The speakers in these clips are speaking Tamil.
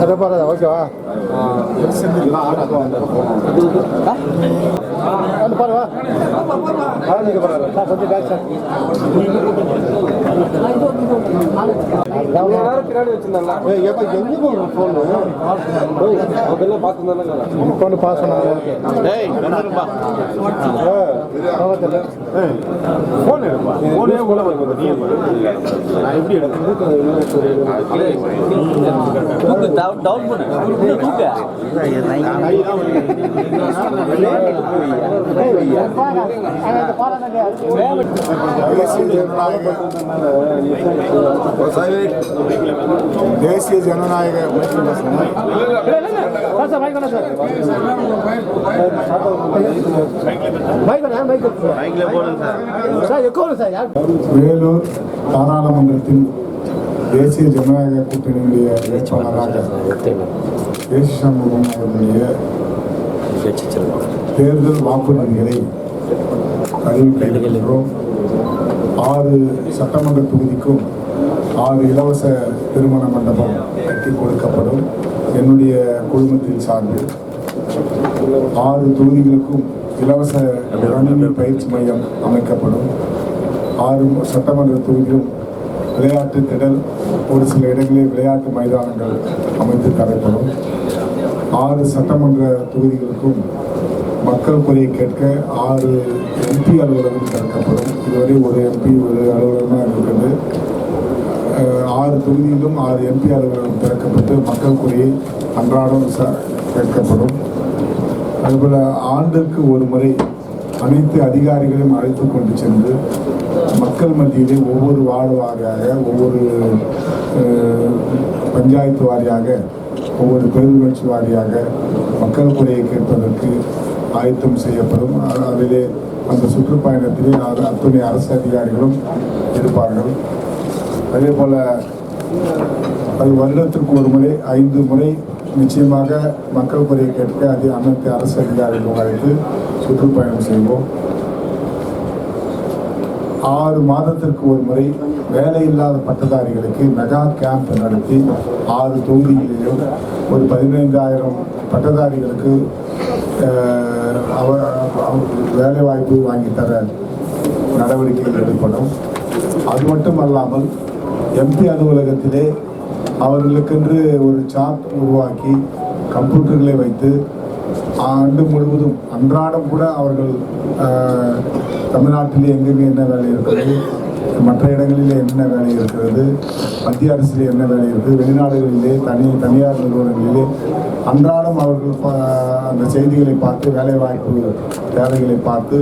அதை பாருங்க ஓகேவா? வந்து பாஸ் பண்ணாங்க ஃபோன் எடுப்பா ஃபோனே உள்ள நீ நான் எப்படி டவுன் பண்ணு தேசிய ஜனநாயக வேலூர் பாராளுமன்றத்தின் தேசிய ஜனநாயக கூட்டணியுடைய வேட்பாளராக தேசிய சமூகம் அவர்களுடைய தேர்தல் வாக்குறுதிகளை அறிவிக்கின்றோம் ஆறு சட்டமன்ற தொகுதிக்கும் ஆறு இலவச திருமண மண்டபம் கட்டி கொடுக்கப்படும் என்னுடைய குழுமத்தின் சார்பில். ஆறு தொகுதிகளுக்கும் இலவச கணினி பயிற்சி மையம் அமைக்கப்படும். ஆறு சட்டமன்ற தொகுதியிலும் விளையாட்டு திடல் ஒரு சில இடங்களில் விளையாட்டு மைதானங்கள் அமைத்து தரப்படும். ஆறு சட்டமன்ற தொகுதிகளுக்கும் மக்கள் குறையை கேட்க ஆறு எம்பி அலுவலகம் திறக்கப்படும். இதுவரை ஒரு எம்பி ஒரு அலுவலகமாக இருக்கிறது அஹ், ஆறு தொகுதியிலும் ஆறு எம்பி அலுவலகம் திறக்கப்பட்டு மக்கள் குறையை அன்றாடம் ச கேட்கப்படும். அதுபோல் ஆண்டுக்கு ஒரு முறை அனைத்து அதிகாரிகளையும் அழைத்து கொண்டு சென்று மக்கள் மத்தியிலே ஒவ்வொரு வார்டு வாரியாக ஒவ்வொரு பஞ்சாயத்து வாரியாக ஒவ்வொரு பேரூராட்சி வாரியாக மக்கள் குறையை கேட்பதற்கு ஆயத்தம் செய்யப்படும். அதிலே அந்த சுற்றுப்பயணத்திலே அத்துணை அரசு அதிகாரிகளும் இருப்பார்கள். அதே போல் அது வருடத்திற்கு ஒரு முறை ஐந்து முறை நிச்சயமாக மக்கள் குறையை கேட்க அதே அனைத்து அரசு அதிகாரிகளும் அழைத்து சுற்றுப்பயணம் செய்வோம். ஆறு மாதத்திற்கு ஒரு முறை வேலை இல்லாத பட்டதாரிகளுக்கு மெகா கேம்ப் நடத்தி ஆறு தொகுதிகளிலும் ஒரு பதினைந்தாயிரம் பட்டதாரிகளுக்கு அவர் வேலைவாய்ப்பு வேலை வாய்ப்பு வாங்கி தர நடவடிக்கைகள் எடுக்கப்படும் அது மட்டும் அல்லாமல் எம்பி அலுவலகத்திலே அவர்களுக்கென்று ஒரு சார்ட் உருவாக்கி கம்ப்யூட்டர்களை வைத்து ஆண்டு முழுவதும் அன்றாடம் கூட அவர்கள் தமிழ்நாட்டில் தமிழ்நாட்டிலே எங்கெங்கே என்ன வேலை இருக்கிறது மற்ற இடங்களிலே என்ன வேலை இருக்கிறது? மத்திய அரசில் என்ன வேலை இருக்குது? வெளிநாடுகளிலே தனி தனியார் நிறுவனங்களிலே அன்றாடம் அவர்கள் அந்த செய்திகளை பார்த்து வேலைவாய்ப்பு தேவைகளை பார்த்து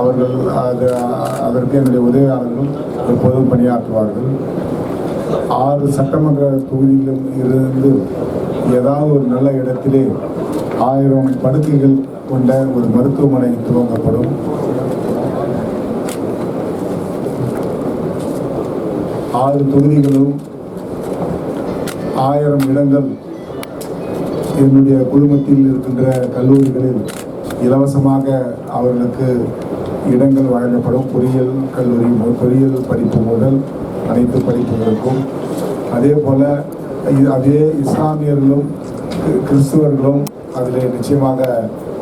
அவர்கள் அது அதற்கு என்னுடைய உதவியாளர்கள் எப்போதும் பணியாற்றுவார்கள். ஆறு சட்டமன்ற தொகுதியிலும் இருந்து ஏதாவது ஒரு நல்ல இடத்திலே ஆயிரம் படுக்கைகள் கொண்ட ஒரு மருத்துவமனை துவங்கப்படும். ஆறு தொகுதிகளும் ஆயிரம் இடங்கள் என்னுடைய குழுமத்தில் இருக்கின்ற கல்லூரிகளில் இலவசமாக அவர்களுக்கு இடங்கள் வழங்கப்படும். பொறியியல் கல்லூரி பொறியியல் படிப்பு முதல் அனைத்து படிப்புகளுக்கும். அதே போல் அதே இஸ்லாமியர்களும் கிறிஸ்துவர்களும் அதில் நிச்சயமாக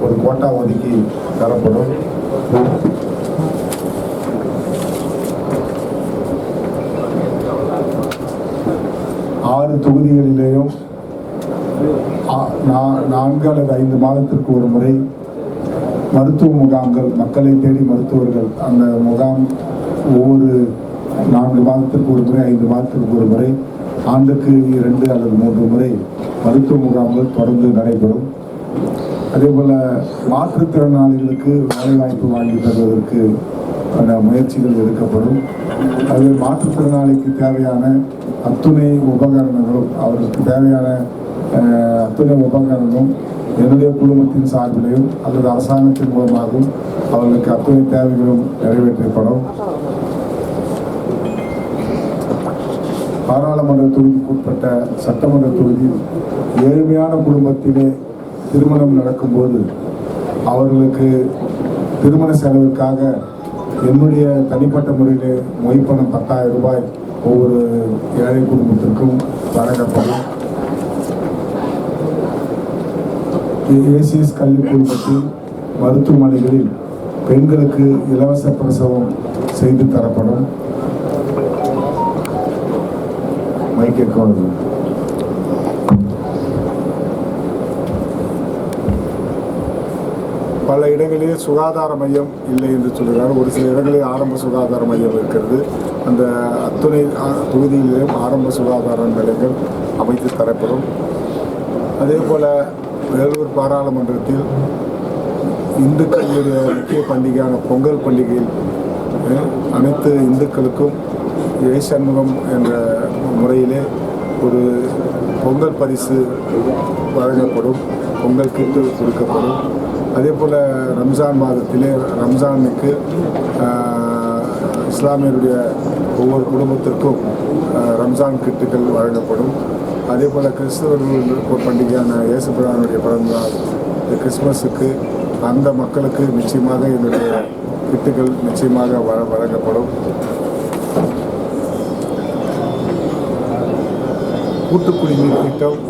ஒரு கோட்டா ஒதுக்கி தரப்படும். ஆறு தொகுதிகளிலேயும் நான்கு அல்லது ஐந்து மாதத்திற்கு ஒரு முறை மருத்துவ முகாம்கள் மக்களை தேடி மருத்துவர்கள் அந்த முகாம் ஒவ்வொரு நான்கு மாதத்திற்கு ஒரு முறை ஐந்து மாதத்திற்கு ஒரு முறை ஆண்டுக்கு இரண்டு அல்லது மூன்று முறை மருத்துவ முகாம்கள் தொடர்ந்து நடைபெறும். அதே போல் மாற்றுத்திறனாளிகளுக்கு வேலைவாய்ப்பு வாங்கி தருவதற்கு முயற்சிகள் எடுக்கப்படும். அது மாற்றுத்திறனாளிக்கு தேவையான அத்துணை உபகரணங்களும் அவருக்கு தேவையான அத்துணை உபகரணங்களும் என்னுடைய குடும்பத்தின் சார்பிலையும் அல்லது அரசாங்கத்தின் மூலமாகவும் அவர்களுக்கு அத்துணை தேவைகளும் நிறைவேற்றப்படும். பாராளுமன்ற தொகுதிக்கு உட்பட்ட சட்டமன்ற தொகுதியில் ஏழ்மையான குடும்பத்திலே திருமணம் நடக்கும்போது அவர்களுக்கு திருமண செலவுக்காக என்னுடைய தனிப்பட்ட முறையிலே மொய்ப்பணம் பத்தாயிரம் ரூபாய் ஒவ்வொரு ஏழை குடும்பத்திற்கும் வழங்கப்படும். ஏசிஎஸ் கல்வி குழுமத்தில் மருத்துவமனைகளில் பெண்களுக்கு இலவச பிரசவம் செய்து தரப்படும். மைக்கே பல இடங்களிலே சுகாதார மையம் இல்லை என்று சொல்கிறார். ஒரு சில இடங்களில் ஆரம்ப சுகாதார மையம் இருக்கிறது. அந்த அத்துணை தொகுதியிலும் தொகுதிகளிலும் ஆரம்ப சுகாதார நிலையங்கள் அமைத்து தரப்படும். அதே போல் வேலூர் பாராளுமன்றத்தில் இந்துக்களுடைய முக்கிய பண்டிகையான பொங்கல் பண்டிகையில் அனைத்து இந்துக்களுக்கும் ஏசண்முகம் என்ற முறையிலே ஒரு பொங்கல் பரிசு வழங்கப்படும் பொங்கல் கிட்டு கொடுக்கப்படும். அதே போல் ரம்ஜான் மாதத்திலே ரம்ஜானுக்கு இஸ்லாமியருடைய ஒவ்வொரு குடும்பத்திற்கும் ரம்ஜான் கிட்டுகள் வழங்கப்படும். அதே போல் கிறிஸ்தவர்கள் பண்டிகையான இயேசு பிரானுடைய பிறந்தநாள் இந்த கிறிஸ்மஸுக்கு அந்த மக்களுக்கு நிச்சயமாக என்னுடைய கிட்டுகள் நிச்சயமாக வழ வழங்கப்படும். கூட்டுக்குடிநீர் திட்டம்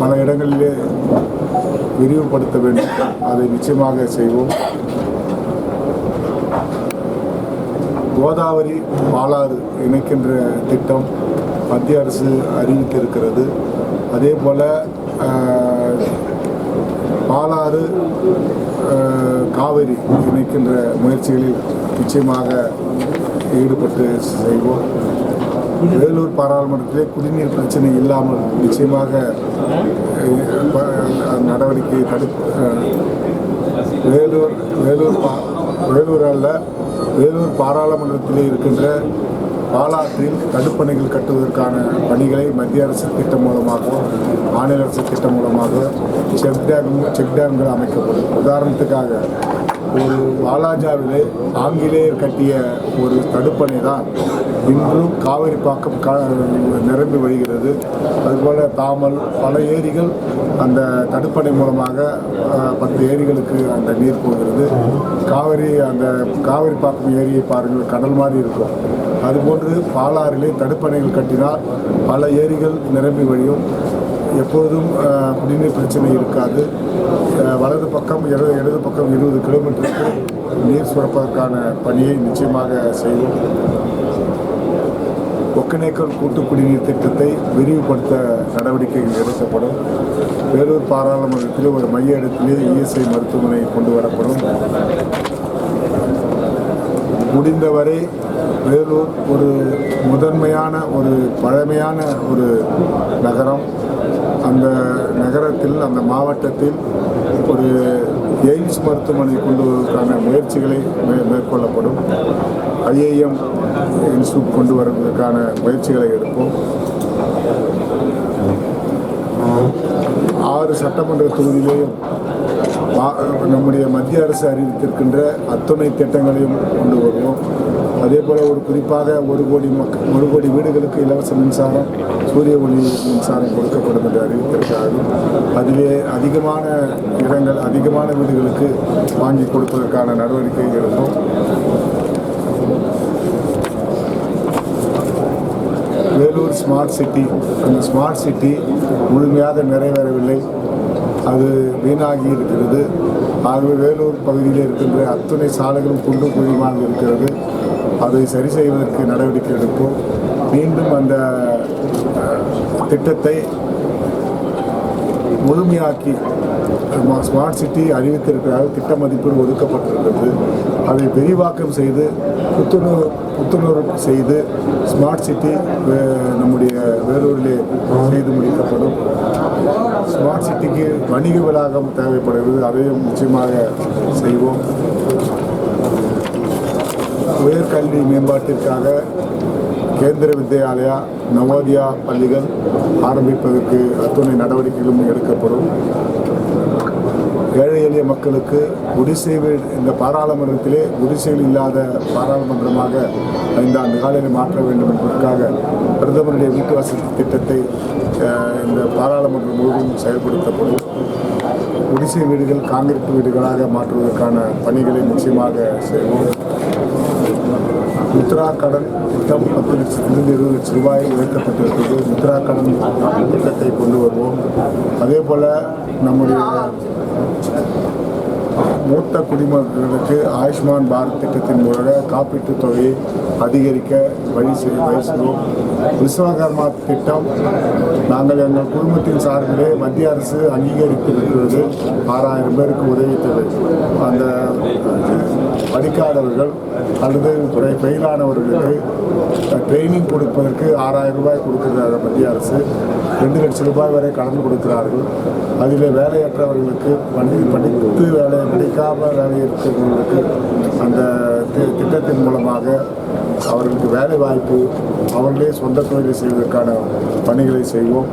பல இடங்களிலே விரிவுபடுத்த வேண்டும். அதை நிச்சயமாக செய்வோம். கோதாவரி பாலாறு இணைக்கின்ற திட்டம் மத்திய அரசு அறிவித்திருக்கிறது. அதே போல் பாலாறு காவிரி இணைக்கின்ற முயற்சிகளில் நிச்சயமாக ஈடுபட்டு செய்வோம். வேலூர் பாராளுமன்றத்திலே குடிநீர் பிரச்சனை இல்லாமல் நிச்சயமாக நடவடிக்கை தடுப்பு வேலூர் வேலூர் பா வேலூர் அல்ல வேலூர் பாராளுமன்றத்திலே இருக்கின்ற பாலாற்றில் தடுப்பணைகள் கட்டுவதற்கான பணிகளை மத்திய அரசு திட்டம் மூலமாக மாநில அரசு திட்டம் மூலமாக செக் டேம் செக் டேம்கள் அமைக்கப்படும். உதாரணத்துக்காக ஒரு வாலாஜாவிலே ஆங்கிலேயர் கட்டிய ஒரு தடுப்பணை தான் இன்றும் காவிரி பாக்கம் கா நிரம்பி வருகிறது அதுபோல் தாமல் பல ஏரிகள் அந்த தடுப்பணை மூலமாக பத்து ஏரிகளுக்கு அந்த நீர் போகிறது. காவிரி அந்த காவிரி பாக்கம் ஏரியை பாருங்கள் கடல் மாதிரி இருக்கும். அதுபோன்று பாலாறிலே தடுப்பணைகள் கட்டினால் பல ஏரிகள் நிரம்பி வழியும். எப்போதும் குடிநீர் பிரச்சனை இருக்காது. வலது பக்கம் இடது இடது பக்கம் இருபது கிலோமீட்டருக்கு நீர் சுரப்பதற்கான பணியை நிச்சயமாக செய்வோம் ஒக்கநேக்கல் கூட்டு குடிநீர் திட்டத்தை விரிவுபடுத்த நடவடிக்கைகள் எடுக்கப்படும். வேலூர் பாராளுமன்றத்தில் ஒரு மைய இடத்திலே இஎஸ்ஐ மருத்துவமனை கொண்டு வரப்படும். முடிந்தவரை வேலூர் ஒரு முதன்மையான ஒரு பழமையான ஒரு நகரம். அந்த நகரத்தில் அந்த மாவட்டத்தில் ஒரு எய்ம்ஸ் மருத்துவமனை கொண்டு வருவதற்கான முயற்சிகளை மே- மேற்கொள்ளப்படும். ஐஏஎம் இன்ஸ்டியூட் கொண்டு வருவதற்கான முயற்சிகளை எடுப்போம். ஆறு சட்டமன்ற தொகுதியிலேயும் நம்முடைய மத்திய அரசு அறிவித்திருக்கின்ற அத்துணை திட்டங்களையும் கொண்டு வருவோம். அதே போல் ஒரு குறிப்பாக ஒரு கோடி மக்கள் ஒரு கோடி வீடுகளுக்கு இலவச மின்சாரம் சூரிய ஒளி மின்சாரம் கொடுக்கப்படும் என்று அறிவித்திருக்கிறார்கள். அதிலே அதிகமான இடங்கள் அதிகமான வீடுகளுக்கு வாங்கி கொடுப்பதற்கான நடவடிக்கை எடுப்போம். வேலூர் ஸ்மார்ட் சிட்டி அந்த ஸ்மார்ட் சிட்டி முழுமையாக நிறைவேறவில்லை. அது வீணாகி இருக்கிறது. ஆகவே வேலூர் பகுதியில் இருக்கின்ற அத்துணை சாலைகளும் குண்டு குழியுமாக இருக்கிறது. அதை சரி செய்வதற்கு நடவடிக்கை எடுப்போம். மீண்டும் அந்த திட்டத்தை முழுமையாக்கி ஸ்மார்ட் சிட்டி அறிவித்திருக்கிறார்கள் திட்ட மதிப்பீடு ஒதுக்கப்பட்டிருக்கிறது அதை விரிவாக்கம் செய்து புத்துணர்வு புத்துணர்வு செய்து ஸ்மார்ட் சிட்டி நம்முடைய வேலூரிலே செய்து முடிக்கப்படும். ஸ்மார்ட் சிட்டிக்கு வணிக வளாகம் தேவைப்படுகிறது அதையும் நிச்சயமாக செய்வோம். உயர்கல்வி மேம்பாட்டிற்காக கேந்திர வித்யாலயா நவோதயா பள்ளிகள் ஆரம்பிப்பதற்கு அத்துணை நடவடிக்கைகளும் எடுக்கப்படும். ஏழை எளிய மக்களுக்கு குடிசை வீடு இந்த பாராளுமன்றத்திலே குடிசைகள் இல்லாத பாராளுமன்றமாக ஐந்தாண்டு காலையில் மாற்ற வேண்டும் என்பதற்காக பிரதமருடைய வீட்டு வசதி திட்டத்தை இந்த பாராளுமன்றம் முழுவதும் செயல்படுத்தப்படும் குடிசை வீடுகள் காங்கிரீட் வீடுகளாக மாற்றுவதற்கான பணிகளை நிச்சயமாக செய்வோம். முத்ரா கடன் திட்டம் பத்து லட்சத்திலிருந்து இருபது லட்சம் ரூபாய் உயர்த்தப்பட்டிருக்கிறது. முத்ரா கடன் திட்டத்தை கொண்டு வருவோம். அதே போல் நம்முடைய மூத்த குடிமக்களுக்கு ஆயுஷ்மான் பாரத் திட்டத்தின் மூலம் காப்பீட்டுத் தொகையை அதிகரிக்க வழி செய்ய வழி விஸ்வகர்மா திட்டம் நாங்கள் எங்கள் குடும்பத்தின் சார்பிலே மத்திய அரசு அங்கீகரித்திருக்கிறது. ஆறாயிரம் பேருக்கு உதவித்தது அந்த படிக்காதவர்கள் அல்லது ஃபெயிலானவர்களுக்கு ட்ரைனிங் கொடுப்பதற்கு ஆறாயிரம் ரூபாய் கொடுக்கிறார் மத்திய அரசு. ரெண்டு லட்சம் ரூபாய் வரை கடன் கொடுக்கிறார்கள். அதில் வேலையற்றவர்களுக்கு பணி படித்து வேலை படிக்காமல் வேலை இருக்கிறவர்களுக்கு அந்த திட்டத்தின் மூலமாக அவர்களுக்கு வேலை வாய்ப்பு அவர்களே சொந்த தொழிலை செய்வதற்கான பணிகளை செய்வோம்.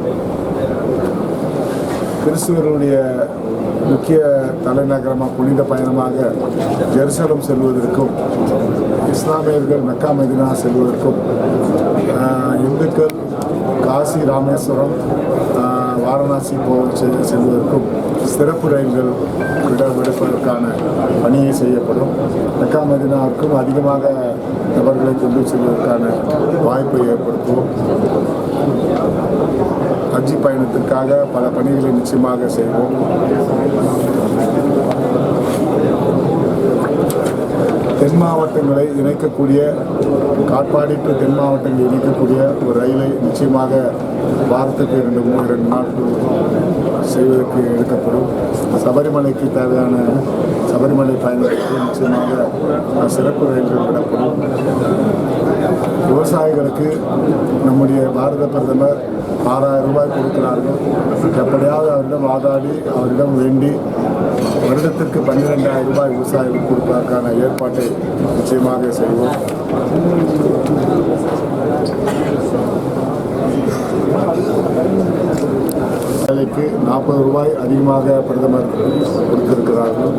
கிறிஸ்துவர்களுடைய முக்கிய தலைநகரமாக புனித பயணமாக ஜெருசலம் செல்வதற்கும் இஸ்லாமியர்கள் மெக்கா மதினா செல்வதற்கும் இந்துக்கள் காசி ராமேஸ்வரம் வாரணாசி போ செல்வதற்கும் சிறப்பு ரயில்கள் விட பணியை செய்யப்படும். மெக்கா மதினாவுக்கும் அதிகமாக நபர்களை கொண்டு செல்வதற்கான வாய்ப்பை ஏற்படுத்துவோம். ஹஜ்ஜி பயணத்திற்காக பல பணிகளை நிச்சயமாக செய்வோம். தென் மாவட்டங்களை இணைக்கக்கூடிய காட்பாடி டு தென் மாவட்டங்களை இணைக்கக்கூடிய ஒரு ரயிலை நிச்சயமாக வாரத்துக்கு இரண்டு மூணு இரண்டு நாட்கள் செய்வதற்கு எடுக்கப்படும். சபரிமலைக்கு தேவையான சபரிமலை பயணத்திற்கு நிச்சயமாக சிறப்பு ரயில்கள் விடப்படும். விவசாயிகளுக்கு நம்முடைய பாரத பிரதமர் ஆறாயிரம் ரூபாய் கொடுக்கிறார்கள். எப்படியாவது அவரிடம் வாதாடி அவரிடம் வேண்டி வருடத்திற்கு பன்னிரெண்டாயிரம் ரூபாய் விவசாயிகளுக்கு கொடுப்பதற்கான ஏற்பாட்டை நிச்சயமாக செய்வோம். வேலைக்கு நாற்பது ரூபாய் அதிகமாக பிரதமர் கொடுத்திருக்கிறார்கள்.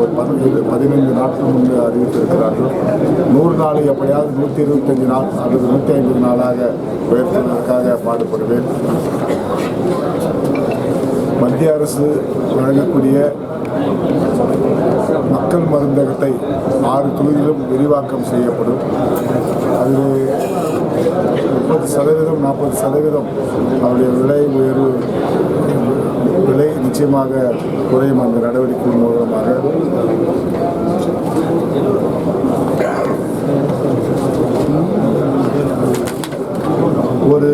ஒரு பதினைந்து பதினைந்து நாட்கள் முன்பு அறிவித்திருக்கிறார்கள். நூறு நாள் எப்படியாவது நூற்றி இருபத்தஞ்சு நாள் அல்லது நூற்றி ஐம்பது நாளாக உயர்த்துவதற்காக பாடுபடுவேன். மத்திய அரசு வழங்கக்கூடிய மக்கள் மருந்தகத்தை ஆறு தொகுதியிலும் விரிவாக்கம் செய்யப்படும். அது முப்பது சதவீதம் நாற்பது சதவீதம் அவருடைய விலை உயர்வு விலை நிச்சயமாக குறையும் அந்த நடவடிக்கை மூலமாக. ஒரு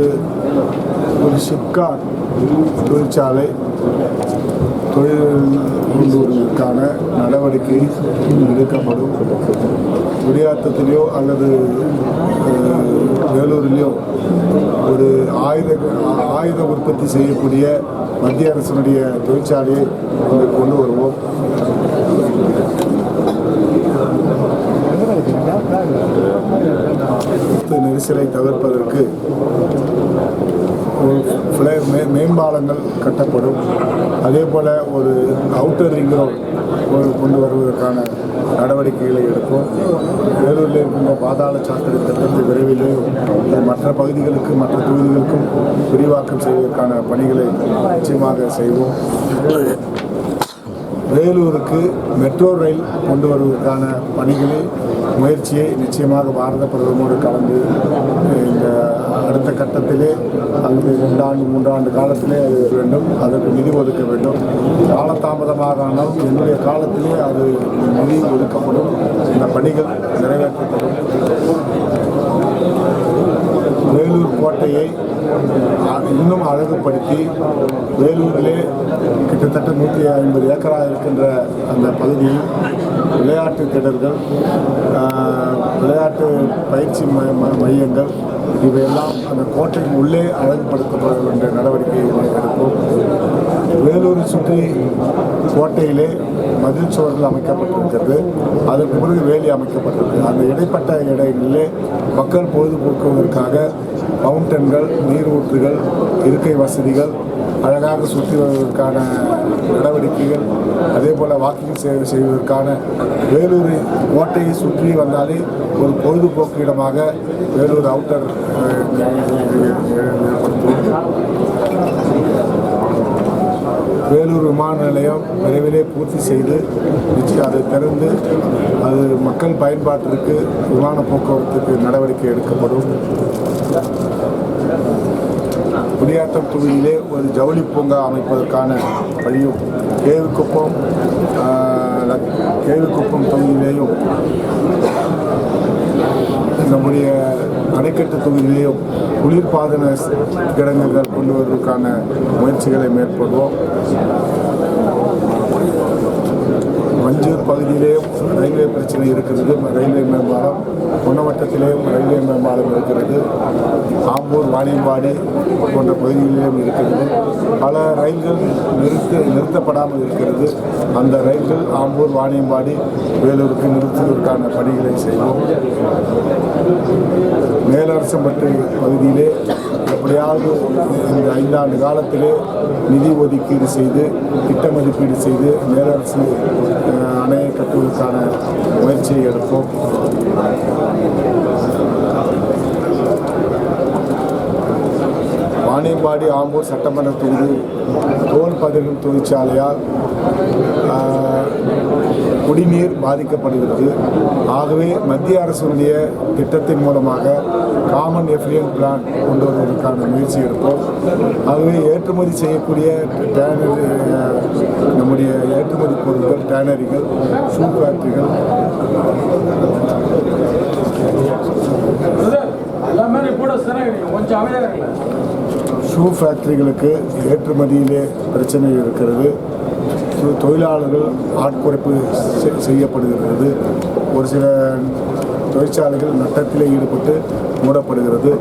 ஒரு சிப்காட் தொழிற்சாலை தொழில் கொண்டுவருவதற்கான நடவடிக்கை எடுக்கப்படும். குடியாத்தத்திலேயோ அல்லது வேலூரிலேயோ ஒரு ஆயுத ஆயுத உற்பத்தி செய்யக்கூடிய மத்திய அரசினுடைய தொழிற்சாலையை கொண்டு வருவோம். நெரிசலை தவிர்ப்பதற்கு ஒரு ஃப்ளே- மே மேம்பாலங்கள் கட்டப்படும். அதே போல் ஒரு அவுட்டர் ரிங் ரோட் கொண்டு வருவதற்கான நடவடிக்கைகளை எடுப்போம். வேலூரில் இருக்கின்ற பாதாள சாக்கடை திட்டத்தை விரைவிலே மற்ற பகுதிகளுக்கு மற்ற தொகுதிகளுக்கும் விரிவாக்கம் செய்வதற்கான பணிகளை நிச்சயமாக செய்வோம். வேலூருக்கு மெட்ரோ ரயில் கொண்டு வருவதற்கான பணிகளை முயற்சியை நிச்சயமாக பாரத பிரதமோடு கலந்து இந்த அடுத்த கட்டத்திலே அல்லது ரெண்டாண்டு மூன்றாண்டு காலத்திலே அது வேண்டும் அதற்கு நிதி ஒதுக்க வேண்டும். காலதாமதமாக ஆனால் என்னுடைய காலத்திலே அது நிதி ஒதுக்கப்படும். இந்த பணிகள் நிறைவேற்றப்படும். வேலூர் கோட்டையை இன்னும் அழகுபடுத்தி வேலூரிலே கிட்டத்தட்ட நூற்றி ஐம்பது ஏக்கராக இருக்கின்ற அந்த பகுதியில் விளையாட்டு திடல்கள் விளையாட்டு பயிற்சி ம- ம- மையங்கள் இவையெல்லாம் அந்த கோட்டைக்கு உள்ளே அழகுபடுத்தப்பட வேண்டிய நடவடிக்கைகளை எடுப்போம் வேலூரை சுற்றி கோட்டையிலே மதில் சுவர்கள் அமைக்கப்பட்டிருக்கிறது. அதற்கு பிறகு வேலி அமைக்கப்பட்டிருக்கு அந்த இடைப்பட்ட இடங்களிலே மக்கள் பொழுதுபோக்குவதற்காக ஃபவுண்டன்கள் நீரூற்றுகள் இருக்கை வசதிகள் அழகாக சுற்றி வருவதற்கான நடவடிக்கைகள் அதே போல் வாக்கிங் சேவை செய்வதற்கான வேலூர் கோட்டையை சுற்றி வந்தாலே ஒரு பொழுதுபோக்கு இடமாக வேலூர் அவுட்டர் வேலூர் விமான நிலையம் விரைவிலே பூர்த்தி செய்து அதை திறந்து அது மக்கள் பயன்பாட்டிற்கு விமான போக்குவரத்துக்கு நடவடிக்கை எடுக்கப்படும். குடியாத்தம் தொகுதியிலே ஒரு ஜவுளி பூங்கா அமைப்பதற்கான வழியும் கேவுக்குப்பம் ஆஹ், கேவுக்குப்பம் தொகுதியிலேயும் நம்முடைய அணைக்கட்டு தொகுதியிலேயும் குளிர்பாதன கிடங்குகள் கொண்டு வருவதற்கான முயற்சிகளை மேற்கொள்வோம் மஞ்சூர் பகுதியிலேயும் ரயில்வே பிரச்சனை இருக்கிறது ரயில்வே மேம்பாலம் பொன்னவட்டத்திலேயும் ரயில்வே மேம்பாலம் இருக்கிறது ஆம்பூர் வாணியம்பாடி போன்ற பகுதிகளிலும் இருக்கிறது. பல ரயில்கள் நிறுத்த நிறுத்தப்படாமல் இருக்கிறது. அந்த ரயில்கள் ஆம்பூர் வாணியம்பாடி வேலூருக்கு நிறுத்துவதற்கான பணிகளை செய்வோம். மேலரசம்பட்டு பகுதியிலே எப்படியாவது இந்த ஐந்தாண்டு காலத்திலே நிதி ஒதுக்கீடு செய்து திட்ட மதிப்பீடு செய்து மேலரசு அணையை கட்டுவதற்கான முயற்சியை எடுப்போம். வாணியம்பாடி ஆம்பூர் சட்டமன்ற தொகுதி தோல் பதகும் தொழிற்சாலையால் குடிநீர் பாதிக்கப்படுகிறது. ஆகவே மத்திய அரசுடைய திட்டத்தின் மூலமாக காமன் எஃப்ரியன் பிளான் கொண்டு வருவதற்கான முயற்சி எடுப்போம். ஆகவே ஏற்றுமதி செய்யக்கூடிய டேனரி நம்முடைய ஏற்றுமதி பொருட்கள் டேனரிகள் ஷூ ஃபேக்டரிகள் எல்லாமே கூட சிறகு கொஞ்சம் அமைதியாக ஷூ ஃபேக்டரிகளுக்கு ஏற்றுமதியிலே பிரச்சனை இருக்கிறது. தொழிலாளர்கள் ஆட்குறைப்பு செ- செய்யப்படுகிறது. ஒரு சில தொழிற்சாலைகள் நட்டத்திலே ஈடுபட்டு மூடப்படுகிறது.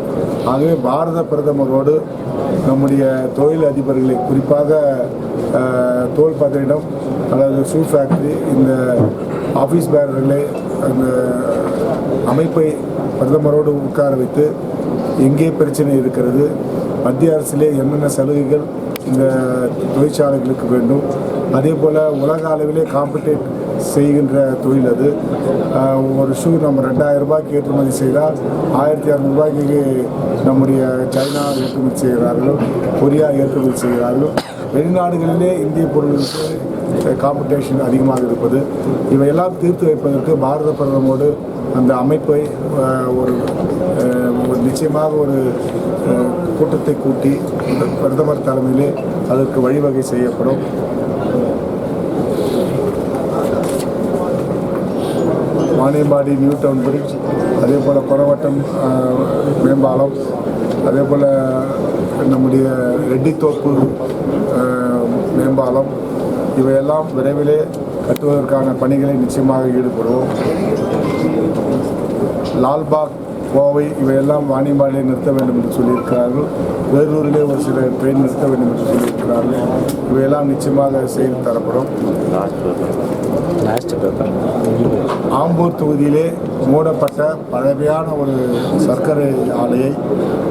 ஆகவே பாரத பிரதமரோடு நம்முடைய தொழில் அதிபர்களை குறிப்பாக தோல் பதனிடம் அதாவது ஷூ ஃபேக்டரி இந்த ஆஃபீஸ் பேரர்களை அந்த அமைப்பை பிரதமரோடு உட்கார வைத்து எங்கே பிரச்சனை இருக்கிறது? மத்திய அரசிலே என்னென்ன சலுகைகள் இந்த தொழிற்சாலைகளுக்கு வேண்டும்? அதே போல் உலக அளவிலே காம்படேட் செய்கின்ற தொழில் அது. ஒரு ஷூ நம்ம ரெண்டாயிரம் ரூபாய்க்கு ஏற்றுமதி செய்தால் ஆயிரத்தி இரநூறுபாய்க்கு நம்முடைய சைனா ஏற்றுமதி செய்கிறார்கள் கொரியா ஏற்றுமதி செய்கிறார்கள். வெளிநாடுகளிலே இந்திய பொருட்களுக்கு காம்படிஷன் அதிகமாக இருப்பது. இவையெல்லாம் தீர்த்து வைப்பதற்கு பாரத பிரதமோடு அந்த அமைப்பை ஒரு ஒரு நிச்சயமாக ஒரு கூட்டத்தை கூட்டி பிரதமர் தலைமையிலே அதற்கு வழிவகை செய்யப்படும். மானியம்பாடி நியூ டவுன் பிரிட்ஜ் அதே போல் கொரவட்டம் மேம்பாலம் அதே போல் நம்முடைய ரெட்டித்தோப்பு மேம்பாலம் இவையெல்லாம் விரைவிலே கட்டுவதற்கான பணிகளை நிச்சயமாக ஈடுபடுவோம். லால்பாக் கோவை இவையெல்லாம் வாணியம்பாடியை நிறுத்த வேண்டும் என்று சொல்லியிருக்கிறார்கள். வேலூரிலே ஒரு சில ட்ரெயின் நிறுத்த வேண்டும் என்று சொல்லியிருக்கிறார்கள். இவையெல்லாம் நிச்சயமாக செய்து தரப்படும். ஆம்பூர் தொகுதியிலே மூடப்பட்ட பழமையான ஒரு சர்க்கரை ஆலையை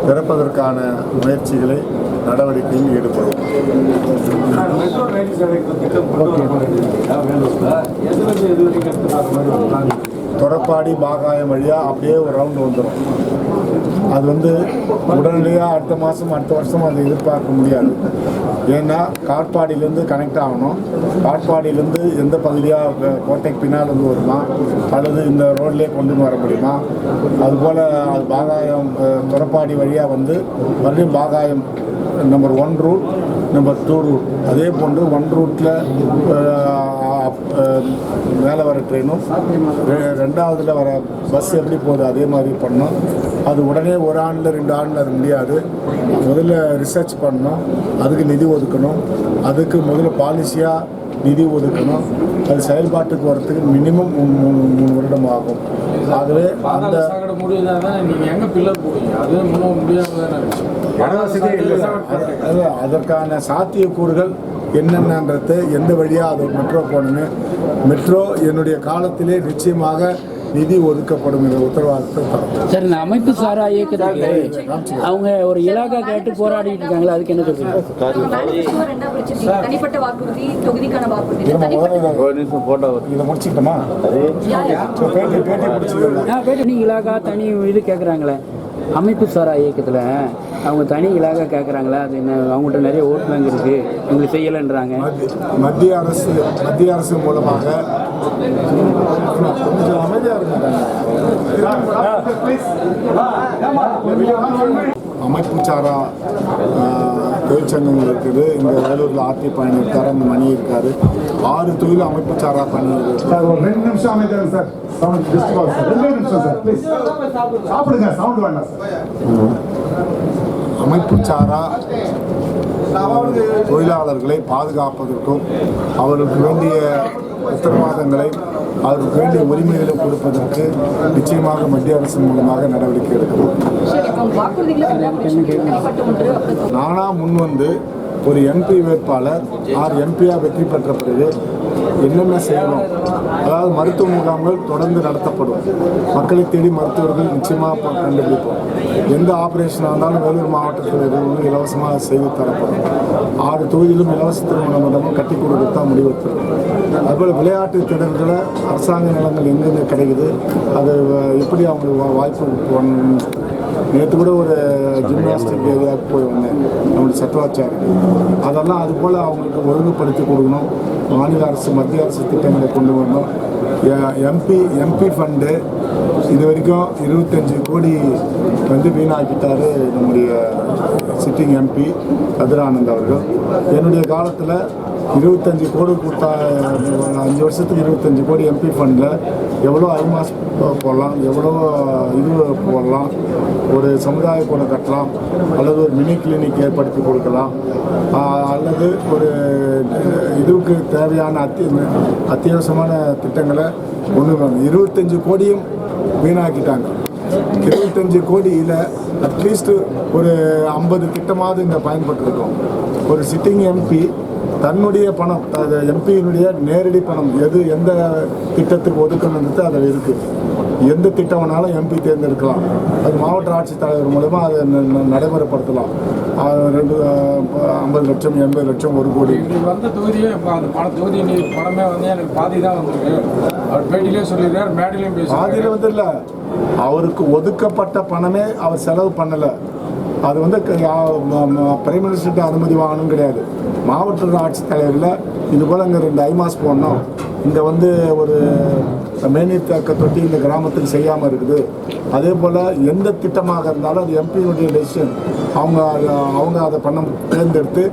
திறப்பதற்கான முயற்சிகளை நடவடிக்கையில் ஈடுபடும். ஓகே தொடப்பாடி பாகாயம் வழியாக அப்படியே ஒரு ரவுண்டு வந்துடும் அது வந்து உடனடியாக அடுத்த மாதம் அடுத்த வருஷம் அதை எதிர்பார்க்க முடியாது. ஏன்னா காட்பாடியிலேருந்து கனெக்ட் ஆகணும். காட்பாடியிலேருந்து எந்த பகுதியாக கோட்டைக்கு பின்னால் இருந்து வருமா? அல்லது இந்த ரோட்லேயே கொண்டு வர முடியுமா? அதுபோல் அது பாகாயம் துறப்பாடி வழியாக வந்து மறுபடியும் Bagayam number one route number two route அதே போன்று ஒன் ரூட்டில் மேலே வர ட்ரெயினும் ரெண்டாவதுல வர பஸ் எப்படி போகுது அதே மாதிரி பண்ணணும் அது உடனே ஒரு ஆண்டில் ரெண்டு ஆண்டில் அது முடியாது. முதல்ல ரிசர்ச் பண்ணணும் அதுக்கு நிதி ஒதுக்கணும். அதுக்கு முதல்ல பாலிசியாக நிதி ஒதுக்கணும். அது செயல்பாட்டுக்கு வரத்துக்கு மினிமம் மூணு வருடம் ஆகும். ஆகவே அந்த. அது அதற்கான சாத்தியக்கூறுகள் என்னென்னன்றது எந்த வழியாக அது மெட்ரோ போகணுன்னு மெட்ரோ என்னுடைய காலத்திலே நிச்சயமாக நிதி ஒதுக்கப்படும் என்ற உத்தரவாதத்தை சார் இந்த அமைப்பு சாரா இயக்கத்துக்கு அவங்க ஒரு இலாகா கேட்டு போராடிட்டு இருக்காங்களா? அதுக்கு என்ன சொல்றீங்க? இலாகா தனி இது கேட்குறாங்களே அமைப்பு சாரா இயக்கத்தில் அவங்க தனி இலாக கேட்குறாங்களா அது என்ன? அவங்கள்ட்ட நிறைய ஓட்டு பேங்க் இருக்குது எங்களுக்கு செய்யலைன்றாங்க. மத்திய- அரசு மத்திய அரசு மூலமாக கொஞ்சம் அமைப்பு சாரா தொழிற்சங்கங்கள் இருக்குது இங்கே வேலூரில் ஆர்டி பயணி இருக்காரு அந்த மணி இருக்காரு ஆறு தொழில் அமைப்பு சாரா பண்ணி சார் ஒரு ரெண்டு நிமிஷம் சார். Sound disturb sir. ரெண்டே நிமிஷம் சார். ப்ளீஸ் சாப்பிடுங்க சவுண்ட் வேண்டாம் சார். அமைப்பு சாரா தொழிலாளர்களை பாதுகாப்பதற்கும் அவர்களுக்கு வேண்டிய உத்தரவாதங்களை அதற்கு வேண்டிய உரிமைகளை கொடுப்பதற்கு நிச்சயமாக மத்திய அரசு மூலமாக நடவடிக்கை எடுக்கிறோம். நானா முன் வந்து ஒரு எம்பி வேட்பாளர் ஆறு எம்பியா வெற்றி பெற்ற பிறகு என்னென்ன செய்யணும்? அதாவது மருத்துவ முகாம்கள் தொடர்ந்து நடத்தப்படும். மக்களை தேடி மருத்துவர்கள் நிச்சயமாக கண்டுபிடிப்போம். எந்த ஆப்ரேஷனாக இருந்தாலும் வேலூர் மாவட்டத்தில் இருந்து இலவசமாக செய்து தரப்படும். ஆறு தொகுதியிலும் இலவச திருமண மண்டபம் கட்டி கொடுக்க தான் முடிவெடுத்திருக்கோம் அதுபோல் விளையாட்டு திடல்களை அரசாங்க நிலங்கள் எங்கெங்கே கிடைக்குது? அது எப்படி அவங்களுக்கு வா- வாய்ப்பு நேற்று கூட ஒரு ஜிம்னாஸ்டிக் ஏரியாவுக்கு போய் வந்தேன். நம்மளுடைய சட்டவாச்சாரி அதெல்லாம் அது போல் அவங்களுக்கு ஒழுங்குபடுத்தி கொடுக்கணும். மாநில அரசு மத்திய அரசு திட்டங்களை கொண்டு வரணும். எம்பி எம்பி ஃபண்டு இது வரைக்கும் இருபத்தஞ்சி கோடி வந்து வீணாக்கிட்டாரு நம்முடைய சிட்டிங் எம்பி கதிரானந்த் அவர்கள். என்னுடைய காலத்தில் இருபத்தஞ்சி கோடி கொடுத்தா அஞ்சு வருஷத்துக்கு இருபத்தஞ்சி கோடி எம்பி ஃபண்டில் எவ்வளோ ஐமாஸ் போடலாம் எவ்வளோ இது போடலாம் ஒரு சமுதாய கூட கட்டலாம் அல்லது ஒரு மினி கிளினிக் ஏற்படுத்தி கொடுக்கலாம். அல்லது ஒரு இதுக்கு தேவையான அத்தி அத்தியாவசியமான திட்டங்களை கொண்டு வரணும் இருபத்தஞ்சி கோடியும் வீணாக்கிட்டாங்க. இருபத்தஞ்சு கோடியில் அட்லீஸ்ட் ஒரு ஐம்பது திட்டமாவது இந்த பயன்பட்டிருக்கும். ஒரு சிட்டிங் எம்பி தன்னுடைய பணம் அது எம்பியினுடைய நேரடி பணம் எது எந்த திட்டத்துக்கு ஒதுக்கணுன்றது அதில் இருக்குது எந்த திட்டம் வேணாலும் எம்பி தேர்ந்தெடுக்கலாம். அது மாவட்ட ஆட்சித்தலைவர் மூலமா அதை நடைமுறைப்படுத்தலாம். ரெண்டு ஐம்பது லட்சம் எண்பது லட்சம் ஒரு கோடி. வந்த தொகுதியே தொகுதி பணமே வந்து எனக்கு பாதி தான் வந்திருக்கு. அவர் பேட்டிலே சொல்லியிருக்காரு மேடையிலையும் பாதியில் வந்து இல்லை. அவருக்கு ஒதுக்கப்பட்ட பணமே அவர் செலவு பண்ணலை. அது வந்து பிரைம் மினிஸ்டர்கிட்ட அனுமதி வாங்கணும் கிடையாது. மாவட்ட ஆட்சித்தலைவரில் இது போல் அங்கே ரெண்டு ஐமாஸ் போடணும். இங்கே வந்து ஒரு மேநீர் தேக்க தொட்டி இந்த கிராமத்துக்கு செய்யாமல் இருக்குது. அதே போல் எந்த திட்டமாக இருந்தாலும் அது எம்பியினுடைய டெசிஷன் அவங்க அவங்க அதை பண்ண தேர்ந்தெடுத்து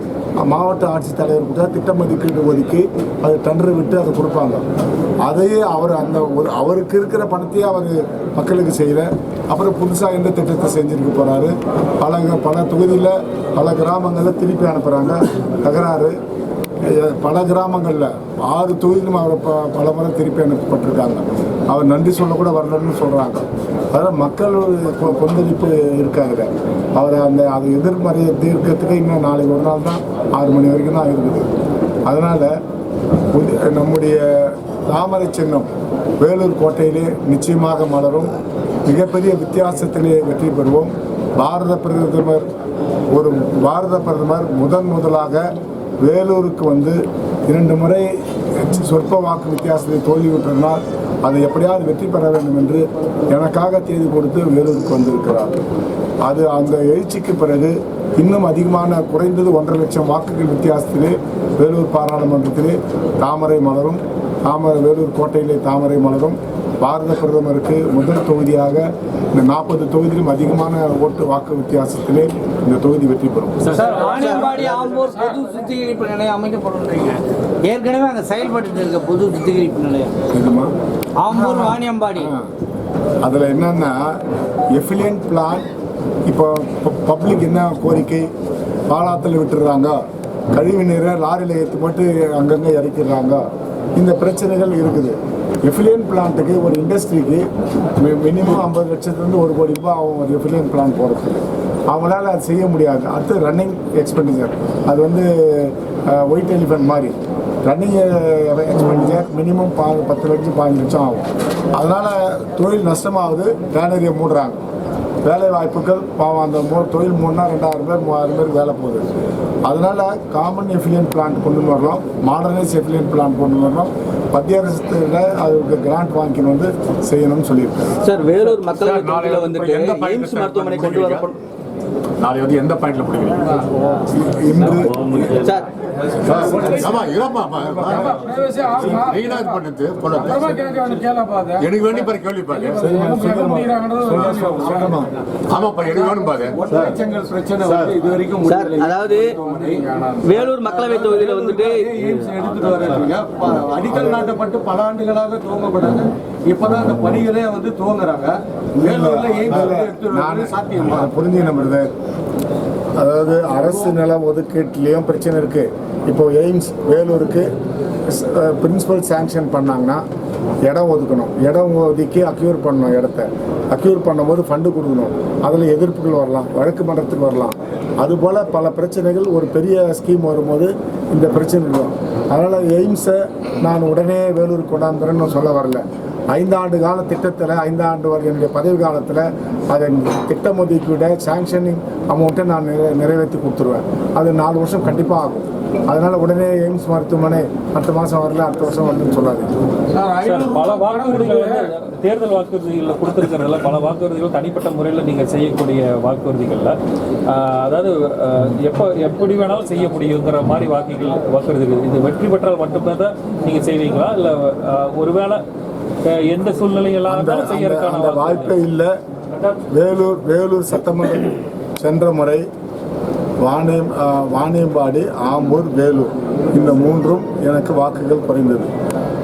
மாவட்ட ஆட்சித்தலைவர்கிட்ட திட்ட மதிப்பீடு ஒதுக்கி அது டெண்டர் விட்டு அதை கொடுப்பாங்க. அதையே அவர் அந்த ஒரு அவருக்கு இருக்கிற பணத்தையே அவர் மக்களுக்கு செய்யல அப்புறம் புதுசாக எந்த திட்டத்தை செஞ்சுருக்கு போகிறாரு பல பல தொகுதியில் பல கிராமங்களில் திருப்பி அனுப்புகிறாங்க தகராறு. பல கிராமங்களில் ஆறு தொகுதியிலும் அவர் ப பல முறை திருப்பி அனுப்பப்பட்டிருக்காங்க. அவர் நன்றி சொல்லக்கூட வரலன்னு சொல்கிறாங்க அதனால் மக்கள் கொந்தளிப்பு இருக்காங்க. அவர் அந்த அது எதிர்மறையை தீர்க்கறதுக்கு இன்னும் நாளைக்கு ஒரு நாள் தான் ஆறு மணி வரைக்கும் தான் இருக்குது அதனால் நம்முடைய தாமரை சின்னம் வேலூர் கோட்டையிலே நிச்சயமாக மலரும். மிகப்பெரிய வித்தியாசத்திலே வெற்றி பெறுவோம். பாரத பிரதமர் ஒரு பாரத பிரதமர் முதன் முதலாக வேலூருக்கு வந்து இரண்டு முறை சொற்ப வாக்கு வித்தியாசத்தை தோல்வியுற்றனால் அதை எப்படியாவது வெற்றி பெற வேண்டும் என்று எனக்காக தேதி கொடுத்து வேலூருக்கு வந்திருக்கிறார். அது அந்த எழுச்சிக்கு பிறகு இன்னும் அதிகமான குறைந்தது ஒன்றரை லட்சம் வாக்குகள் வித்தியாசத்திலே வேலூர் பாராளுமன்றத்திலே தாமரை மலரும். தாமரை வேலூர் கோட்டையிலே தாமரை மலரும். பாரத பிரதமருக்கு முதல் தொகுதியாக இந்த நாற்பது தொகுதியிலும் அதிகமான ஓட்டு வாக்கு வித்தியாசத்திலே இந்த தொகுதி வெற்றி பெறும். பொது சுத்திகரிப்பு நிலையம் ஏற்கனவே அங்கே செயல்பட்டு இருக்க பொது சுத்திகரிப்பு நிலையம். ஆம்பூர் வாணியம்பாடி அதில் என்னன்னா எஃபிலியன்ட் பிளான் இப்போ பப்ளிக் என்ன கோரிக்கை? பாலாத்தில் விட்டுடுறாங்க கழிவு நீரை லாரியில் ஏற்றி போட்டு அங்கங்கே இறக்கிடுறாங்க. இந்த பிரச்சனைகள் இருக்குது. எஃபிலியன் பிளான்ட்டுக்கு ஒரு இண்டஸ்ட்ரிக்கு மினிமம் ஐம்பது லட்சத்துலேருந்து ஒரு கோடி ரூபாய் ஆகும் ஒரு எஃபிலியன் பிளான் போகிறதுக்கு அவங்களால அது செய்ய முடியாது. அடுத்து ரன்னிங் எக்ஸ்பெண்டிச்சர் அது வந்து ஒயிட் எலிஃபென்ட் மாதிரி. ரன்னிங் எக்ஸ்பெண்டிச்சர் மினிமம் பா பத்து லட்சம் பதினஞ்சு லட்சம் ஆகும். அதனால் தொழில் நஷ்டமாகுது. கேலரியை மூடுறாங்க. வேலை வாய்ப்புகள் பாவம் அந்த மூ தொழில் மூணுனா ரெண்டாயிரம் பேர் மூவாயிரம் பேர் வேலை போகுது. அதனால் காமன் எஃபிலியன் பிளான்ட் கொண்டு வரலாம். மாடர்னைஸ் எஃபிலியன் பிளான்ட் கொண்டு வரலாம். மத்திய அரசுல அதுக்கு கிராண்ட் வாங்கின்னு வந்து செய்யணும்னு சொல்லியிருக்காரு சார் வேலூர் வந்துட்டு எந்த எய்ம்ஸ் சார் மருத்துவமனை கொண்டு? வரப்படும் நாளை வந்து எந்த பாயிண்ட்ல சார். ஆமா இருப்பா இது பண்ணது பாரு. எனக்கு வேண்டி பாரு கேள்வி பாரு. ஆமாப்பா எனக்கு வேணும் பாரு. ஒற்றைச்சங்கல் பிரச்சனை வந்து இது வரைக்கும் சார் முடியல. அதாவது வேலூர் மக்களவை தொகுதியில வந்துட்டு அடிக்கல் நாட்டப்பட்டு பல ஆண்டுகளாக துவங்கப்படாது இப்பதான் அந்த பணிகளே வந்து துவங்குறாங்க. புரிஞ்சுக்கணும் பிரதர் அதாவது அரசு நில ஒதுக்கீட்டுலேயும் பிரச்சனை இருக்கு. இப்போ எய்ம்ஸ் வேலூருக்கு பிரின்சிபல் சேங்ஷன் பண்ணாங்கன்னா இடம் ஒதுக்கணும். இடம் ஒதுக்கி அக்யூர் பண்ணணும் இடத்த. அக்யூர் பண்ணும்போது ஃபண்டு கொடுக்கணும். அதில் எதிர்ப்புகள் வரலாம் வழக்கு மன்றத்துக்கு வரலாம். அதுபோல் பல பிரச்சனைகள் ஒரு பெரிய ஸ்கீம் வரும்போது இந்த பிரச்சனை இருக்கும் அதனால் எய்ம்ஸை நான் உடனே வேலூர் கொண்டாந்துறேன்னு சொல்ல வரல. ஐந்தாண்டு கால திட்டத்தில் ஐந்தாண்டு என்னுடைய பதவி காலத்தில் அதன் திட்டம் ஒதுக்கீட சாங்ஷனிங் அமௌண்ட்டை நான் நிறை நிறைவேற்றி கொடுத்துருவேன். அது நாலு வருஷம் கண்டிப்பாக ஆகும். அதனால் உடனே எய்ம்ஸ் மருத்துவமனை அடுத்த மாதம் வரல அடுத்த வருஷம் வரலன்னு சொல்லாதீங்க. சார் பல வாக்குறுதிகள் தேர்தல் வாக்குறுதிகளில் கொடுத்துருக்கிறதுல பல வாக்குறுதிகள் தனிப்பட்ட முறையில் நீங்கள் செய்யக்கூடிய வாக்குறுதிகளில். ஆஹ், அதாவது எப்போ எப்படி வேணாலும் செய்ய முடியுங்கிற மாதிரி வாக்குகள் வாக்குறுதிகள். இது வெற்றி பெற்றால் மட்டுமே தான் நீங்கள் செய்வீங்களா? இல்லை ஒருவேளை எந்த அந்த- செய்யறதுக்கான வாய்ப்பே இல்லை. வேலூர் வேலூர் சட்டமன்றம் சென்ற முறை வாணியம் வாணியம்பாடி ஆம்பூர் வேலூர் இந்த மூன்றும் எனக்கு வாக்குகள் குறைந்தது.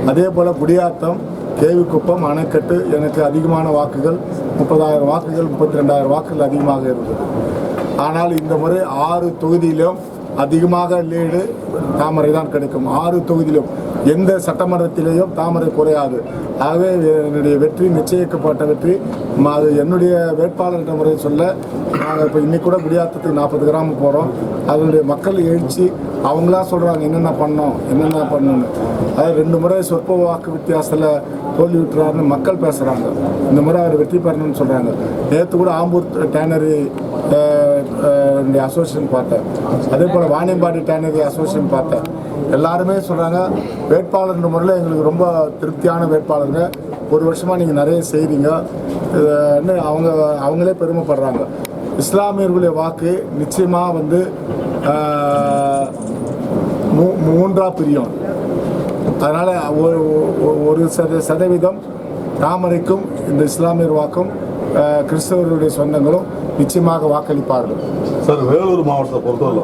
அதே போல் குடியாத்தம் கேவிக்குப்பம் அணைக்கட்டு எனக்கு அதிகமான வாக்குகள் முப்பதாயிரம் வாக்குகள் முப்பத்தி ரெண்டாயிரம் வாக்குகள் அதிகமாக இருந்தது. ஆனால் இந்த முறை ஆறு தொகுதியிலும் அதிகமாக லீடு தாமரை தான் கிடைக்கும். ஆறு தொகுதியிலும் எந்த சட்டமன்றத்திலேயும் தாமரை குறையாது. ஆகவே என்னுடைய வெற்றி நிச்சயிக்கப்பட்ட வெற்றி. அது என்னுடைய வேட்பாளர் முறையை சொல்ல நாங்கள் இப்போ இன்னைக்கு கூட குடியாத்தத்துக்கு நாற்பது கிராமம் போகிறோம் அதனுடைய மக்கள் எழுச்சி அவங்களா சொல்கிறாங்க என்னென்ன பண்ணோம் என்னென்ன பண்ணணும்னு அதாவது ரெண்டு முறை சொற்ப வாக்கு வித்தியாசத்தில் தோல்வி விட்டுறாருன்னு மக்கள் பேசுகிறாங்க இந்த முறை அவர் வெற்றி பெறணும்னு சொல்கிறாங்க நேற்று கூட ஆம்பூர் டேனரி அசோசியேஷன் பார்த்தேன். அதே போல் வாணியம்பாடி டேனரி அசோசியேஷன் பார்த்தேன். எல்லாருமே சொல்கிறாங்க வேட்பாளர் முறையில் எங்களுக்கு ரொம்ப திருப்தியான வேட்பாளருங்க. ஒரு வருஷமாக நீங்கள் நிறைய செய்கிறீங்க அவங்க அவங்களே பெருமைப்படுறாங்க. இஸ்லாமியர்களுடைய வாக்கு நிச்சயமாக வந்து மூ- மூன்றா பிரியும். அதனால் ஒரு ஒரு- சத சதவீதம் ராமனுக்கும் இந்த இஸ்லாமியர் வாக்கும் கிறிஸ்தவர்களுடைய சொந்தங்களும் நிச்சயமாக வாக்களிப்பார்கள். சார் வேலூர் மாவட்டத்தை பொறுத்தவரை